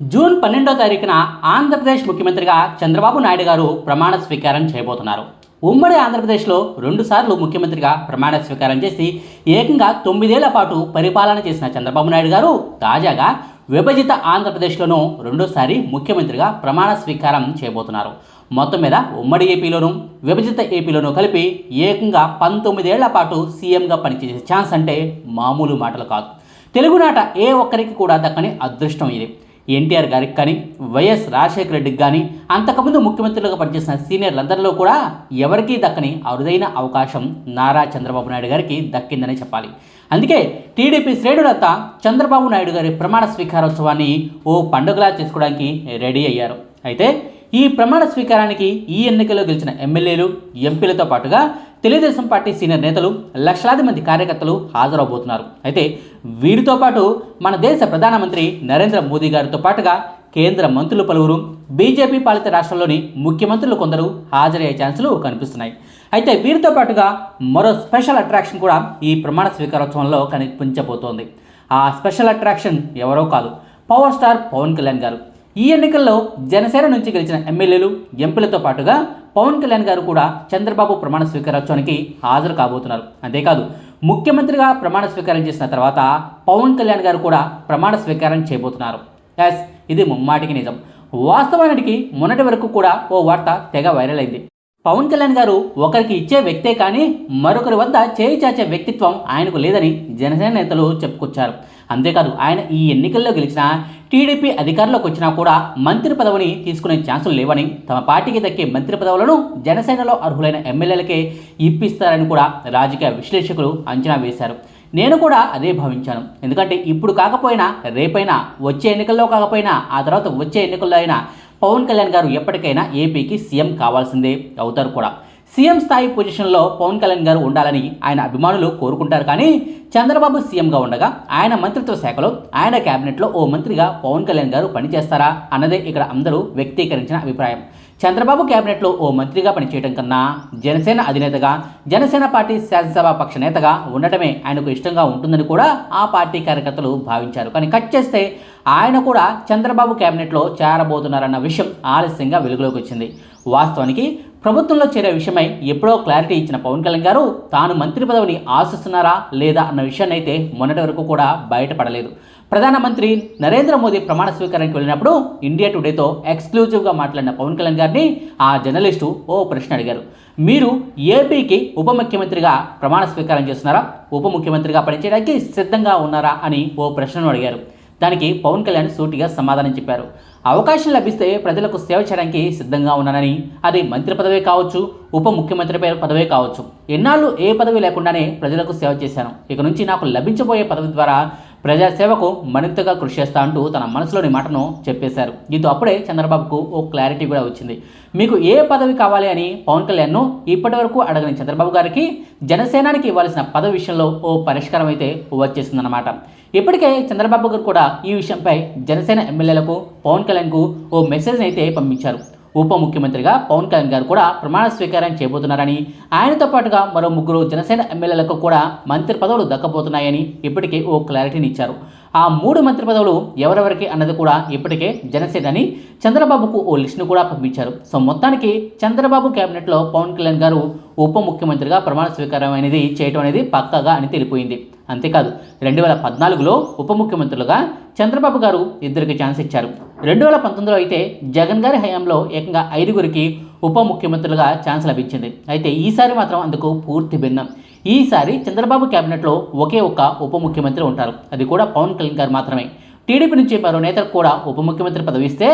June పన్నెండో తారీఖున ఆంధ్రప్రదేశ్ ముఖ్యమంత్రిగా చంద్రబాబు నాయుడు గారు ప్రమాణ స్వీకారం చేయబోతున్నారు. ఉమ్మడి ఆంధ్రప్రదేశ్లో రెండుసార్లు ముఖ్యమంత్రిగా ప్రమాణ స్వీకారం చేసి ఏకంగా తొమ్మిదేళ్ళ పాటు పరిపాలన చేసిన చంద్రబాబు నాయుడు గారు తాజాగా విభజిత ఆంధ్రప్రదేశ్లోనూ రెండోసారి ముఖ్యమంత్రిగా ప్రమాణ స్వీకారం చేయబోతున్నారు. మొత్తం మీద ఉమ్మడి ఏపీలోనూ విభజిత ఏపీలోనూ కలిపి ఏకంగా పంతొమ్మిదేళ్ళ పాటు సీఎంగా పనిచేసే ఛాన్స్ అంటే మామూలు మాటలు కాదు. తెలుగునాట ఏ ఒక్కరికి కూడా దక్కని అదృష్టం ఇది. ఎన్టీఆర్ గారికి కానీ వైఎస్ రాజశేఖర రెడ్డికి కానీ అంతకుముందు ముఖ్యమంత్రులుగా పనిచేసిన సీనియర్లందరిలో కూడా ఎవరికీ దక్కని అరుదైన అవకాశం నారా చంద్రబాబు నాయుడు గారికి దక్కిందని చెప్పాలి. అందుకే టీడీపీ శ్రేణులంతా చంద్రబాబు నాయుడు గారి ప్రమాణ స్వీకారోత్సవాన్ని ఓ పండుగలా చేసుకోవడానికి రెడీ అయ్యారు. అయితే ఈ ప్రమాణ స్వీకారానికి ఈ ఎన్నికల్లో గెలిచిన ఎమ్మెల్యేలు ఎంపీలతో పాటుగా తెలుగుదేశం పార్టీ సీనియర్ నేతలు లక్షలాది మంది కార్యకర్తలు హాజరవబోతున్నారు. అయితే వీరితో పాటు మన దేశ ప్రధానమంత్రి నరేంద్ర మోదీ గారితో పాటుగా కేంద్ర మంత్రులు పలువురు బీజేపీ పాలిత రాష్ట్రంలోని ముఖ్యమంత్రులు కొందరు హాజరయ్యే ఛాన్సులు కనిపిస్తున్నాయి. అయితే వీరితో పాటుగా మరో స్పెషల్ అట్రాక్షన్ కూడా ఈ ప్రమాణ స్వీకారోత్సవంలో కనిపించబోతోంది. ఆ స్పెషల్ అట్రాక్షన్ ఎవరో కాదు పవర్ స్టార్ పవన్ కళ్యాణ్ గారు. ఈ ఎన్నికల్లో జనసేన నుంచి గెలిచిన ఎమ్మెల్యేలు ఎంపీలతో పాటుగా పవన్ కళ్యాణ్ గారు కూడా చంద్రబాబు ప్రమాణ స్వీకారోత్సవానికి హాజరు కాబోతున్నారు. అంతేకాదు ముఖ్యమంత్రిగా ప్రమాణ స్వీకారం చేసిన తర్వాత పవన్ కళ్యాణ్ గారు కూడా ప్రమాణ స్వీకారం చేయబోతున్నారు. ఎస్ ఇది ముమ్మాటికి నిజం. వాస్తవానికి మొన్నటి వరకు కూడా ఓ వార్త తెగ వైరల్ అయింది. పవన్ కళ్యాణ్ గారు ఒకరికి ఇచ్చే వ్యక్తే కానీ మరొకరి వద్ద చేయి చాచే వ్యక్తిత్వం ఆయనకు లేదని జనసేన నేతలు చెప్పుకొచ్చారు. అంతేకాదు ఆయన ఈ ఎన్నికల్లో గెలిచినా టీడీపీ అధికారంలోకి వచ్చినా కూడా మంత్రి పదవిని తీసుకునే ఛాన్సులు లేవని తమ పార్టీకి దక్కే మంత్రి పదవులను జనసేనలో అర్హులైన ఎమ్మెల్యేలకే ఇప్పిస్తారని కూడా రాజకీయ విశ్లేషకులు అంచనా వేశారు. నేను కూడా అదే భావించాను. ఎందుకంటే ఇప్పుడు కాకపోయినా రేపైనా వచ్చే ఎన్నికల్లో కాకపోయినా ఆ తర్వాత వచ్చే ఎన్నికల్లో అయినా పవన్ కళ్యాణ్ గారు ఎప్పటికైనా ఏపీకి సీఎం కావాల్సిందే అవుతారు కూడా. సీఎం స్థాయి పొజిషన్లో పవన్ కళ్యాణ్ గారు ఉండాలని ఆయన అభిమానులు కోరుకుంటారు కానీ చంద్రబాబు సీఎంగా ఉండగా ఆయన మంత్రిత్వ శాఖలో ఆయన కేబినెట్లో ఓ మంత్రిగా పవన్ కళ్యాణ్ గారు పనిచేస్తారా అన్నదే ఇక్కడ అందరూ వ్యక్తీకరించిన అభిప్రాయం. చంద్రబాబు కేబినెట్లో ఓ మంత్రిగా పనిచేయడం కన్నా జనసేన అధినేతగా జనసేన పార్టీ శాసనసభ పక్ష నేతగా ఉండటమే ఆయనకు ఇష్టంగా ఉంటుందని కూడా ఆ పార్టీ కార్యకర్తలు భావించారు. కానీ కట్ చేస్తే ఆయన కూడా చంద్రబాబు కేబినెట్లో చేరబోతున్నారన్న విషయం ఆలస్యంగా వెలుగులోకి వచ్చింది. వాస్తవానికి ప్రభుత్వంలో చేరే విషయమై ఎప్పుడో క్లారిటీ ఇచ్చిన పవన్ కళ్యాణ్ గారు తాను మంత్రి పదవిని ఆశిస్తున్నారా లేదా అన్న విషయాన్ని అయితే మొన్నటి వరకు కూడా బయటపడలేదు. ప్రధానమంత్రి నరేంద్ర మోదీ ప్రమాణ స్వీకారానికి వెళ్ళినప్పుడు ఇండియా టుడేతో ఎక్స్క్లూజివ్గా మాట్లాడిన పవన్ కళ్యాణ్ గారిని ఆ జర్నలిస్టు ఓ ప్రశ్న అడిగారు. మీరు ఏపీకి ఉప ముఖ్యమంత్రిగా ప్రమాణ స్వీకారం చేస్తున్నారా? ఉప ముఖ్యమంత్రిగా పనిచేయడానికి సిద్ధంగా ఉన్నారా అని ఓ ప్రశ్నను అడిగారు. దానికి పవన్ కళ్యాణ్ సూటిగా సమాధానం చెప్పారు. అవకాశం లభిస్తే ప్రజలకు సేవ చేయడానికి సిద్ధంగా ఉన్నానని అది మంత్రి పదవే కావచ్చు ఉప ముఖ్యమంత్రి పేరు పదవే కావచ్చు. ఎన్నాళ్ళు ఏ పదవి లేకుండానే ప్రజలకు సేవ చేశాను. ఇక నుంచి నాకు లభించబోయే పదవి ద్వారా ప్రజాసేవకు మరింతగా కృషి చేస్తా అంటూ తన మనసులోని మాటను చెప్పేశారు. దీంతో అప్పుడే చంద్రబాబుకు ఓ క్లారిటీ కూడా వచ్చింది. మీకు ఏ పదవి కావాలి అని పవన్ కళ్యాణ్ను ఇప్పటి వరకు అడగని చంద్రబాబు గారికి జనసేనానికి ఇవ్వాల్సిన పదవి విషయంలో ఓ పరిష్కారం అయితే వచ్చేసిందన్నమాట. ఇప్పటికే చంద్రబాబు గారు కూడా ఈ విషయంపై జనసేన ఎమ్మెల్యేలకు పవన్ కళ్యాణ్కు ఓ మెసేజ్ అయితే పంపించారు. ఉప ముఖ్యమంత్రిగా పవన్ కళ్యాణ్ గారు కూడా ప్రమాణ స్వీకారం చేయబోతున్నారని ఆయనతో పాటుగా మరో ముగ్గురు జనసేన ఎమ్మెల్యేలకు కూడా మంత్రి పదవులు దక్కబోతున్నాయని ఇప్పటికే ఓ క్లారిటీని ఇచ్చారు. ఆ మూడు మంత్రి పదవులు ఎవరెవరికి అన్నది కూడా ఇప్పటికే జనసేనని చంద్రబాబుకు ఓ లిస్టును కూడా పంపించారు. సో మొత్తానికి చంద్రబాబు కేబినెట్లో పవన్ కళ్యాణ్ గారు ఉప ముఖ్యమంత్రిగా ప్రమాణ స్వీకారం అనేది చేయడం అనేది పక్కగా అని తెలిపోయింది. అంతేకాదు రెండు వేల పద్నాలుగులో ఉప ముఖ్యమంత్రులుగా చంద్రబాబు గారు ఇద్దరికి ఛాన్స్ ఇచ్చారు. రెండు వేల పంతొమ్మిదిలో అయితే జగన్ గారి హయాంలో ఏకంగా ఐదుగురికి ఉప ముఖ్యమంత్రులుగా ఛాన్స్ లభించింది. అయితే ఈసారి మాత్రం అందుకు పూర్తి భిన్నం. ఈసారి చంద్రబాబు కేబినెట్లో ఒకే ఒక్క ఉప ముఖ్యమంత్రి ఉంటారు. అది కూడా పవన్ కళ్యాణ్ గారు మాత్రమే. టీడీపీ నుంచి మరో నేతకు కూడా ఉప ముఖ్యమంత్రి పదవి ఇస్తే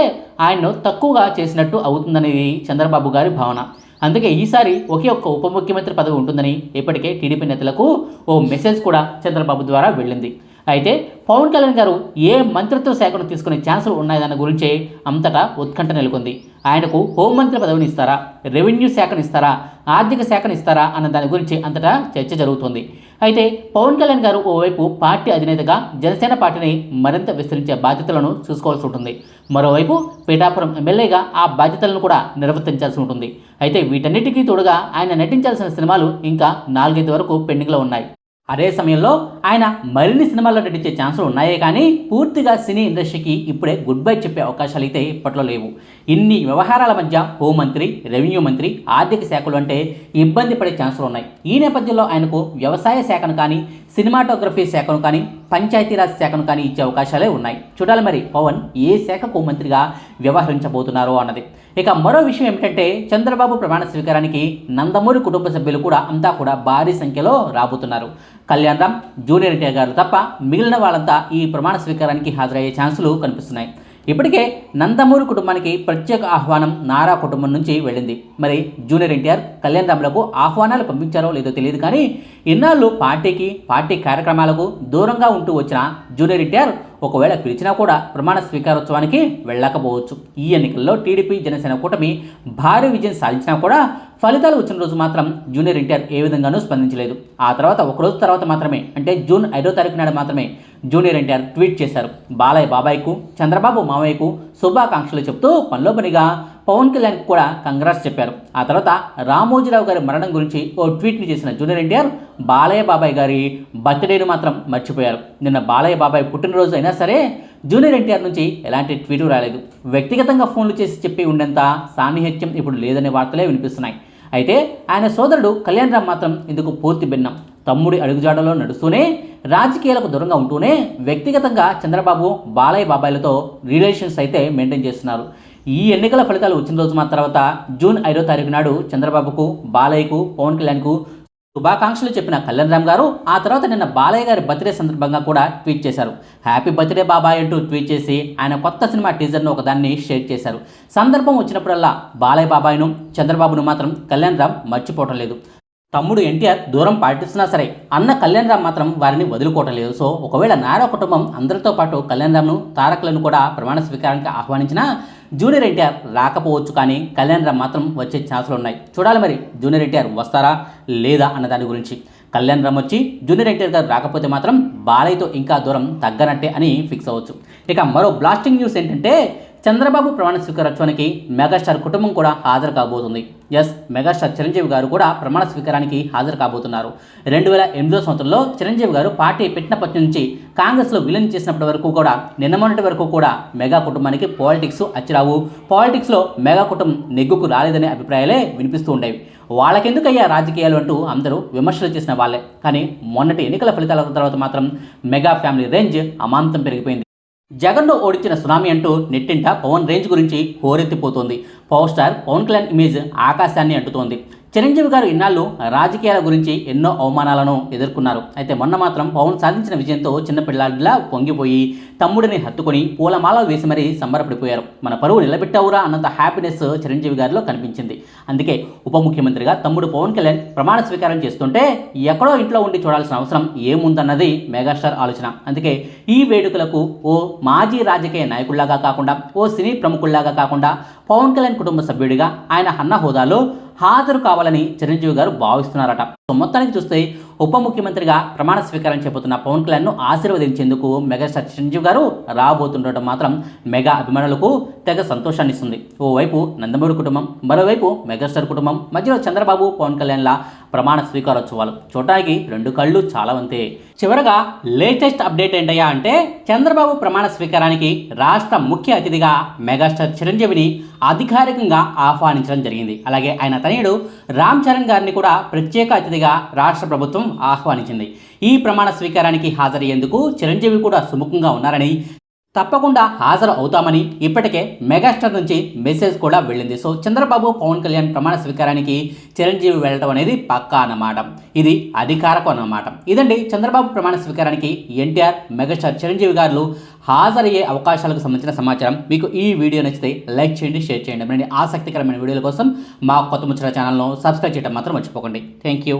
ఆయన్ను తక్కువగా చేసినట్టు అవుతుందనేది చంద్రబాబు గారి భావన. అందుకే ఈసారి ఒకే ఒక్క ఉప ముఖ్యమంత్రి పదవి ఉంటుందని ఇప్పటికే టీడీపీ నేతలకు ఓ మెసేజ్ కూడా చంద్రబాబు ద్వారా వెళ్ళింది. అయితే పవన్ కళ్యాణ్ గారు ఏ మంత్రిత్వ శాఖను తీసుకునే ఛాన్సులు ఉన్నాయన్న గురించి అంతటా ఉత్కంఠ నెలకొంది. ఆయనకు హోంమంత్రి పదవిని ఇస్తారా? రెవెన్యూ శాఖను ఇస్తారా? ఆర్థిక శాఖను ఇస్తారా? అన్న దాని గురించి అంతటా చర్చ జరుగుతుంది. అయితే పవన్ కళ్యాణ్ గారు ఓవైపు పార్టీ అధినేతగా జనసేన పార్టీని మరింత విస్తరించే బాధ్యతలను చూసుకోవాల్సి ఉంటుంది. మరోవైపు పీఠాపురం ఎమ్మెల్యేగా ఆ బాధ్యతలను కూడా నిర్వర్తించాల్సి ఉంటుంది. అయితే వీటన్నిటికీ తోడుగా ఆయన నటించాల్సిన సినిమాలు ఇంకా నాలుగైదు వరకు పెండింగ్లో ఉన్నాయి. అదే సమయంలో ఆయన మరిన్ని సినిమాల్లో నటించే ఛాన్సులు ఉన్నాయే కానీ పూర్తిగా సినీ ఇండస్ట్రీకి ఇప్పుడే గుడ్ బై చెప్పే అవకాశాలు అయితే ఇప్పట్లో లేవు. ఇన్ని వ్యవహారాల మధ్య హోంమంత్రి రెవెన్యూ మంత్రి ఆర్థిక శాఖలు అంటే ఇబ్బంది పడే ఛాన్సులు ఉన్నాయి. ఈ నేపథ్యంలో ఆయనకు వ్యవసాయ శాఖను కానీ సినిమాటోగ్రఫీ శాఖను కానీ పంచాయతీరాజ్ శాఖను కానీ ఇచ్చే అవకాశాలే ఉన్నాయి. చూడాలి మరి పవన్ ఏ శాఖకు మంత్రిగా వ్యవహరించబోతున్నారో అన్నది. ఇక మరో విషయం ఏమిటంటే చంద్రబాబు ప్రమాణ స్వీకారానికి నందమూరి కుటుంబ సభ్యులు కూడా అంతా కూడా భారీ సంఖ్యలో రాబోతున్నారు. కళ్యాణ్ రామ్ జూనియర్ ఎన్టీఆర్ గారు తప్ప మిగిలిన వాళ్ళంతా ఈ ప్రమాణ స్వీకారానికి హాజరయ్యే ఛాన్సులు కనిపిస్తున్నాయి. ఇప్పటికే నందమూరి కుటుంబానికి ప్రత్యేక ఆహ్వానం నారా కుటుంబం నుంచి వెళ్ళింది. మరి జూనియర్ ఎన్టీఆర్ కళ్యాణ్ రామ్లకు ఆహ్వానాలు పంపించారో లేదో తెలియదు కానీ ఇన్నాళ్ళు పార్టీకి పార్టీ కార్యక్రమాలకు దూరంగా ఉంటూ వచ్చిన జూనియర్ ఎన్టీఆర్ ఒకవేళ పిలిచినా కూడా ప్రమాణ స్వీకారోత్సవానికి వెళ్ళకపోవచ్చు. ఈ ఎన్నికల్లో టీడీపీ జనసేన కూటమి భారీ విజయం సాధించినా కూడా ఫలితాలు వచ్చిన రోజు మాత్రం జూనియర్ ఎన్టీఆర్ ఏ విధంగానూ స్పందించలేదు. ఆ తర్వాత ఒక రోజు తర్వాత మాత్రమే అంటే జూన్ ఐదో తారీఖు నాడు మాత్రమే జూనియర్ ఎన్టీఆర్ ట్వీట్ చేశారు. బాలయ్య బాబాయ్కు చంద్రబాబు మామయ్యకు శుభాకాంక్షలు చెప్తూ పనిలో పనిగా పవన్ కళ్యాణ్ కూడా కంగ్రాట్స్ చెప్పారు. ఆ తర్వాత రామోజీరావు గారి మరణం గురించి ఓ ట్వీట్ని చేసిన జూనియర్ ఎన్టీఆర్ బాలయ్య బాబాయ్ గారి బర్త్డేను మాత్రం మర్చిపోయారు. నిన్న బాలయ్య బాబాయ్ పుట్టినరోజు అయినా సరే జూనియర్ ఎన్టీఆర్ నుంచి ఎలాంటి ట్వీటు రాలేదు. వ్యక్తిగతంగా ఫోన్లు చేసి చెప్పి ఉండేంత సాన్నిహిత్యం ఇప్పుడు లేదనే వార్తలే వినిపిస్తున్నాయి. అయితే ఆయన సోదరుడు కళ్యాణ్ రామ్ మాత్రం ఇందుకు పూర్తి భిన్నం. తమ్ముడి అడుగుజాడలో నడుస్తూనే రాజకీయాలకు దూరంగా ఉంటూనే వ్యక్తిగతంగా చంద్రబాబు బాలయ్య బాబాయ్లతో రిలేషన్స్ అయితే మెయింటైన్ చేస్తున్నారు. ఈ ఎన్నికల ఫలితాలు వచ్చిన రోజు మా తర్వాత జూన్ ఐదో తారీఖు నాడు చంద్రబాబుకు బాలయ్యకు పవన్ కళ్యాణ్కు శుభాకాంక్షలు చెప్పిన కళ్యాణ్ రామ్ గారు ఆ తర్వాత నిన్న బాలయ్య గారి బర్త్డే సందర్భంగా కూడా ట్వీట్ చేశారు. హ్యాపీ బర్త్డే బాబాయ్ అంటూ ట్వీట్ చేసి ఆయన కొత్త సినిమా టీజర్ను ఒకదాన్ని షేర్ చేశారు. సందర్భం వచ్చినప్పుడల్లా బాలయ్య బాబాయ్ను చంద్రబాబును మాత్రం కళ్యాణ్ రామ్ మర్చిపోవటం లేదు. తమ్ముడు ఎన్టీఆర్ దూరం పాటిస్తున్నా సరే అన్న కళ్యాణ్ రామ్ మాత్రం వారిని వదులుకోవటం లేదు సో ఒకవేళ నారా కుటుంబం అందరితో పాటు కళ్యాణ్ రామ్ను తారకులను కూడా ప్రమాణ స్వీకారానికి ఆహ్వానించినా జూనియర్ ఎన్టీఆర్ రాకపోవచ్చు కానీ కళ్యాణ్ రామ్ మాత్రం వచ్చే ఛాన్సులు ఉన్నాయి. చూడాలి మరి జూనియర్ ఎన్టీఆర్ వస్తారా లేదా అన్న దాని గురించి. కళ్యాణ్ రామ్ వచ్చి జూనియర్ ఎన్టీఆర్ గారు రాకపోతే మాత్రం బాలయ్యతో ఇంకా దూరం తగ్గనట్టే అని ఫిక్స్ అవ్వచ్చు. ఇక మరో బ్లాస్టింగ్ న్యూస్ ఏంటంటే చంద్రబాబు ప్రమాణ స్వీకారోత్సవానికి మెగాస్టార్ కుటుంబం కూడా హాజరు కాబోతుంది. ఎస్ మెగాస్టార్ చిరంజీవి గారు కూడా ప్రమాణ స్వీకారానికి హాజరు కాబోతున్నారు. రెండు వేల ఎనిమిదో సంవత్సరంలో చిరంజీవి గారు పార్టీ పెట్టినప్పటి నుంచి కాంగ్రెస్లో విలీనం చేసినప్పటి వరకు కూడా నిన్న మొన్నటి వరకు కూడా మెగా కుటుంబానికి పాలిటిక్స్ అచ్చిరావు. పాలిటిక్స్లో మెగా కుటుంబం నెగ్గుకు రాలేదనే అభిప్రాయాలే వినిపిస్తూ ఉండేవి. వాళ్ళకెందుకయ్యా రాజకీయాలు అంటూ అందరూ విమర్శలు చేసిన వాళ్ళే. కానీ మొన్నటి ఎన్నికల ఫలితాల తర్వాత మాత్రం మెగా ఫ్యామిలీ రేంజ్ అమాంతం పెరిగిపోయింది. జగన్ను ఓడించిన సునామీ అంటూ నెట్టింట పవన్ రేంజ్ గురించి హోరెత్తిపోతోంది. Power star Pawan Kalyan image ఆకాశాన్ని అంటుతోంది. చిరంజీవి గారు ఇన్నాళ్ళు రాజకీయాల గురించి ఎన్నో అవమానాలను ఎదుర్కొన్నారు. అయితే మొన్న మాత్రం పవన్ సాధించిన విజయంతో చిన్నపిల్లాడిలా పొంగిపోయి తమ్ముడిని హత్తుకొని పూలమాల వేసి మరీ సంబరపడిపోయారు. మన పరువు నిలబెట్టావురా అన్నంత హ్యాపీనెస్ చిరంజీవి గారిలో కనిపించింది. అందుకే ఉప ముఖ్యమంత్రిగా తమ్ముడు పవన్ కళ్యాణ్ ప్రమాణ స్వీకారం చేస్తుంటే ఎక్కడో ఇంట్లో ఉండి చూడాల్సిన అవసరం ఏముందన్నది మెగాస్టార్ ఆలోచన. అందుకే ఈ వేడుకలకు ఓ మాజీ రాజకీయ నాయకుల్లాగా కాకుండా ఓ సినీ ప్రముఖుల్లాగా కాకుండా పవన్ కళ్యాణ్ కుటుంబ సభ్యుడిగా ఆయన అన్న హోదాలో హాజరు కావాలని చిరంజీవి గారు భావిస్తున్నారట. సో మొత్తానికి చూస్తే ఉప ముఖ్యమంత్రిగా ప్రమాణ స్వీకారం చేపడుతున్న పవన్ కళ్యాణ్ను ఆశీర్వదించేందుకు మెగాస్టార్ చిరంజీవి గారు రాబోతుండటం మాత్రం మెగా అభిమానులకు తెగ సంతోషాన్ని ఇస్తుంది ఓవైపు నందమూరి కుటుంబం మరోవైపు మెగాస్టార్ కుటుంబం మధ్యలో చంద్రబాబు పవన్ కళ్యాణ్ల ప్రమాణ స్వీకారోత్సవాలు. చూడటానికి రెండు కళ్ళు చాలా వంతే చివరగా లేటెస్ట్ అప్డేట్ ఏంటయ్యా అంటే చంద్రబాబు ప్రమాణ స్వీకారానికి రాష్ట్ర ముఖ్య అతిథిగా మెగాస్టార్ చిరంజీవిని అధికారికంగా ఆహ్వానించడం జరిగింది. అలాగే ఆయన తనయుడు రామ్ చరణ్ గారిని కూడా ప్రత్యేక అతిథిగా రాష్ట్ర ప్రభుత్వం ఆహ్వానించింది. ఈ ప్రమాణ స్వీకారానికి హాజరయ్యేందుకు చిరంజీవి కూడా సుముఖంగా ఉన్నారని తప్పకుండా హాజరు అవుతామని ఇప్పటికే మెగాస్టార్ నుంచి మెసేజ్ కూడా వెళ్ళింది. సో చంద్రబాబు పవన్ కళ్యాణ్ ప్రమాణ స్వీకారానికి చిరంజీవి వెళ్ళటం అనేది పక్కా అన్నమాట. ఇది అధికారకు అన్నమాట. ఇదండి చంద్రబాబు ప్రమాణ స్వీకారానికి ఎన్టీఆర్ మెగాస్టార్ చిరంజీవి గారు హాజరయ్యే అవకాశాలకు సంబంధించిన సమాచారం. మీకు ఈ వీడియో నచ్చితే లైక్ చేయండి షేర్ చేయండి. మరిన్ని ఆసక్తికరమైన వీడియోల కోసం మా కొత్త ముచ్చట ఛానల్ను సబ్స్క్రైబ్ చేయడం మాత్రం మర్చిపోకండి. Thank you